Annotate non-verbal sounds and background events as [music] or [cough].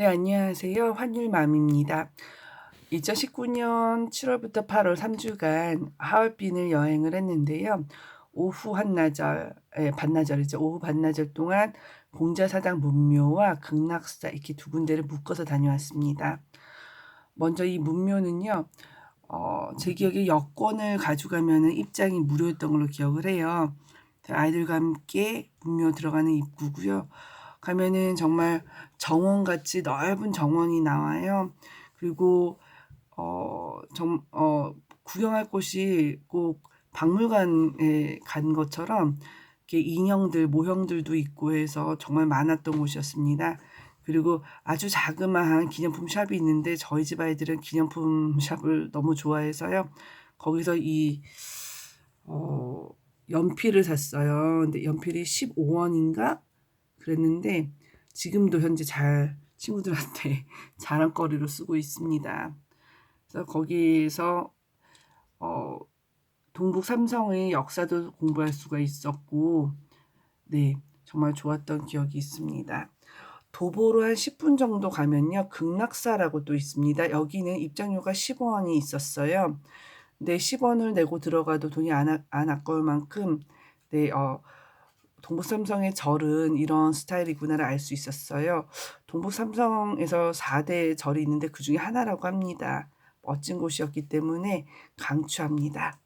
네, 안녕하세요. 환율맘입니다. 2019년 7월부터 8월 3주간 하얼빈을 여행을 했는데요. 오후 한나절, 예, 반나절이죠. 오후 반나절 동안 공자사당 문묘와 극락사 이렇게 두 군데를 묶어서 다녀왔습니다. 먼저 이 문묘는요. 어, 제 기억에 여권을 가져가면 입장이 무료였던 걸로 기억을 해요. 아이들과 함께 문묘 들어가는 입구고요. 가면은 정말 정원같이 넓은 정원이 나와요. 그리고 어, 정, 어, 구경할 곳이 꼭 박물관에 간 것처럼 이렇게 인형들, 모형들도 있고 해서 정말 많았던 곳이었습니다. 그리고 아주 자그마한 기념품 샵이 있는데 저희 집 아이들은 기념품 [laughs] 샵을 너무 좋아해서요. 거기서 이 어, 연필을 샀어요. 근데 연필이 15원인가 그랬는데 지금도 현재 잘 친구들한테 [laughs] 자랑거리로 쓰고 있습니다. 그래서 거기에서 어, 동북 삼성의 역사도 공부할 수가 있었고, 네, 정말 좋았던 기억이 있습니다. 도보로 한 10분 정도 가면요, 극락사라고 또 있습니다. 여기는 입장료가 10원이 있었어요. 네, 10원을 내고 들어가도 돈이 안, 아, 안 아까울 만큼, 네, 어, 동북삼성의 절은 이런 스타일이구나를 알 수 있었어요. 동북삼성에서 4대 절이 있는데 그 중에 하나라고 합니다. 멋진 곳이었기 때문에 강추합니다.